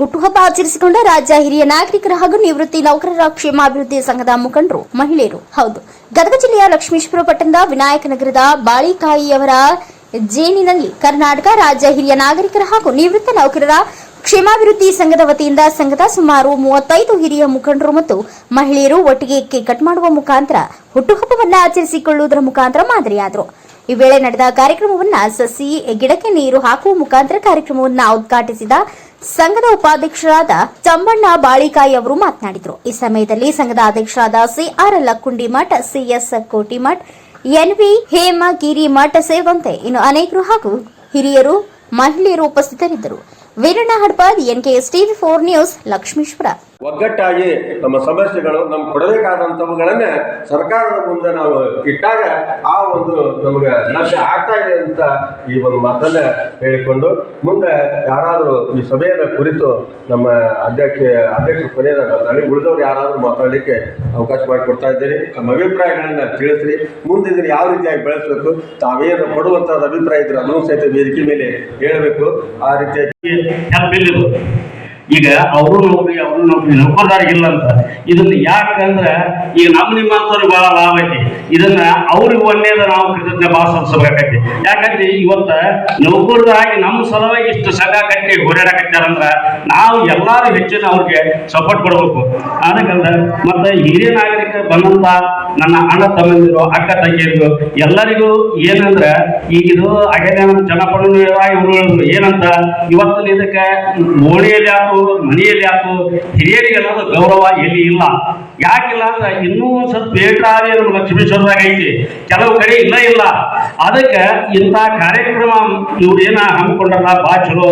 ಹುಟ್ಟುಹಬ್ಬ ಆಚರಿಸಿಕೊಂಡ ರಾಜ್ಯ ಹಿರಿಯ ನಾಗರಿಕರ ಹಾಗೂ ನಿವೃತ್ತಿ ನೌಕರರ ಕ್ಷೇಮಾಭಿವೃದ್ಧಿ ಸಂಘದ ಮುಖಂಡರು, ಮಹಿಳೆಯರು. ಹೌದು. ಗದಗ ಜಿಲ್ಲೆಯ ಲಕ್ಷ್ಮೀಶ್ವರ ಪಟ್ಟಣದ ವಿನಾಯಕ ನಗರದ ಬಾಳಿಕಾಯಿಯವರ ಜೇನಿನಲ್ಲಿ ಕರ್ನಾಟಕ ರಾಜ್ಯ ಹಿರಿಯ ನಾಗರಿಕರ ಹಾಗೂ ನಿವೃತ್ತ ನೌಕರರ ಕ್ಷೇಮಾಭಿವೃದ್ಧಿ ಸಂಘದ ವತಿಯಿಂದ ಸಂಘದ ಸುಮಾರು ಮೂವತ್ತೈದು ಹಿರಿಯ ಮುಖಂಡರು ಮತ್ತು ಮಹಿಳೆಯರು ಒಟ್ಟಿಗೆ ಕೇಕ್ ಕಟ್ ಮಾಡುವ ಮುಖಾಂತರ ಹುಟ್ಟುಹಬ್ಬವನ್ನು ಆಚರಿಸಿಕೊಳ್ಳುವುದರ ಮುಖಾಂತರ ಮಾದರಿಯಾದರು. ಈ ವೇಳೆ ನಡೆದ ಕಾರ್ಯಕ್ರಮವನ್ನ ಸಸಿ, ಗಿಡಕ್ಕೆ ನೀರು ಹಾಕುವ ಮುಖಾಂತರ ಕಾರ್ಯಕ್ರಮವನ್ನು ಉದ್ಘಾಟಿಸಿದ ಸಂಘದ ಉಪಾಧ್ಯಕ್ಷರಾದ ಚಂಬಣ್ಣ ಬಾಳಿಕಾಯಿ ಅವರು ಮಾತನಾಡಿದರು. ಈ ಸಮಯದಲ್ಲಿ ಸಂಘದ ಅಧ್ಯಕ್ಷರಾದ CR Lakkundimath CS Kotimath NV Hemagiri Math ಸೇರಿದಂತೆ ಇನ್ನು ಅನೇಕರು ಹಾಗೂ ಹಿರಿಯರು, ಮಹಿಳೆಯರು ಉಪಸ್ಥಿತರಿದ್ದರು. Veeranna Hadpad, NKS TV four news, Lakshmeshwar. ಒಗ್ಗಟ್ಟಾಗಿ ನಮ್ಮ ಸಮಸ್ಯೆಗಳು ನಮ್ಗೆ ಕೊಡಬೇಕಾದಂಥವುಗಳನ್ನೇ ಸರ್ಕಾರದ ಮುಂದೆ ನಾವು ಇಟ್ಟಾಗ ಆ ಒಂದು ನಮಗೆ ಲಕ್ಷ್ಯ ಆಗ್ತಾ ಇದೆ ಅಂತ ಈ ಒಂದು ಮಾತನ್ನ ಹೇಳಿಕೊಂಡು ಮುಂದೆ ಯಾರಾದರೂ ಈ ಸಭೆಯನ್ನು ಕುರಿತು ನಮ್ಮ ಅಧ್ಯಕ್ಷ ಅಧ್ಯಕ್ಷ ಕೊನೆಯದಾಗ ಉಳಿದವ್ರು ಯಾರಾದರೂ ಮಾತಾಡಲಿಕ್ಕೆ ಅವಕಾಶ ಮಾಡಿಕೊಡ್ತಾ ಇದ್ದೀರಿ. ನಮ್ಮ ಅಭಿಪ್ರಾಯಗಳನ್ನು ತಿಳಿಸ್ರಿ. ಮುಂದೆ ಇದನ್ನು ಯಾವ ರೀತಿಯಾಗಿ ಬೆಳೆಸಬೇಕು, ತಾವೇನು ಕೊಡುವಂಥದ್ದು ಅಭಿಪ್ರಾಯ ಇದ್ರೆ ಅದನ್ನು ಸಹಿತ ವೇದಿಕೆ ಮೇಲೆ ಹೇಳಬೇಕು. ಆ ರೀತಿಯಾಗಿ ಈಗ ಅವರು ನೌಕರಿ ಅವರು ನೌಕರಿ ನೌಕರದಾರಿಗಿಲ್ಲ ಅಂತ. ಇದನ್ನ ಯಾಕಂದ್ರೆ ಈಗ ನಮ್ಮ ನಿಮ್ಮಂತವ್ರಿಗೆ ಬಹಳ ಲಾಭ ಐತಿ. ಇದನ್ನ ಅವ್ರಿಗೆ ಒಂದೇದ ನಾವು ಕೃತಜ್ಞ ಭಾವ ಸಲ್ಲಿಸಬೇಕೈತಿ ಯಾಕಂದ್ರೆ ಇವತ್ತ ನೌಕರರಾಗಿ ನಮ್ಮ ಸಲುವಾಗಿ ಇಷ್ಟು ಸಂಘ ಕಟ್ಟಿ ಓಡಾಡಕತ್ತಾರಂದ್ರ ನಾವು ಎಲ್ಲಾರು ಹೆಚ್ಚಿನ ಅವ್ರಿಗೆ ಸಪೋರ್ಟ್ ಕೊಡ್ಬೇಕು. ಅದಕ್ಕಂದ್ರೆ ಮತ್ತೆ ಹಿರಿಯ ನಾಗರಿಕ ಬಂದಂತ ನನ್ನ ಅಣ್ಣ ತಮ್ಮಂದಿರು, ಅಕ್ಕ ತಂಗಿಯರು ಎಲ್ಲರಿಗೂ ಏನಂದ್ರ ಈಗ ಇದು ಜನಪದ ಇವರು ಏನಂತ ಇವತ್ತು ಇದಕ್ಕೆ ಓಣಿಯಲ್ಲಿ ಆತು ಮನೆಯಲ್ಲಿ ಯಾಕೋ ಹಿರಿಯರಿಗೆ ಅನ್ನೋದು ಗೌರವ ಎಲ್ಲಿ ಇಲ್ಲ. ಯಾಕಿಲ್ಲ ಅಂದ್ರೆ ಇನ್ನೂ ಒಂದು ಸ್ವಲ್ಪ ಬೇಟಾರಿ ನಮ್ಮ ಲಕ್ಷ್ಮೇಶ್ವರದಾಗ ಐತಿ. ಕೆಲವು ಕಡೆ ಇಲ್ಲ ಇಲ್ಲ. ಅದಕ್ಕೆ ಇಂಥ ಕಾರ್ಯಕ್ರಮ ಇವ್ರು ಏನ ಹಮ್ಮಿಕೊಂಡಲ್ಲ ಬಾ ಚಲೋ.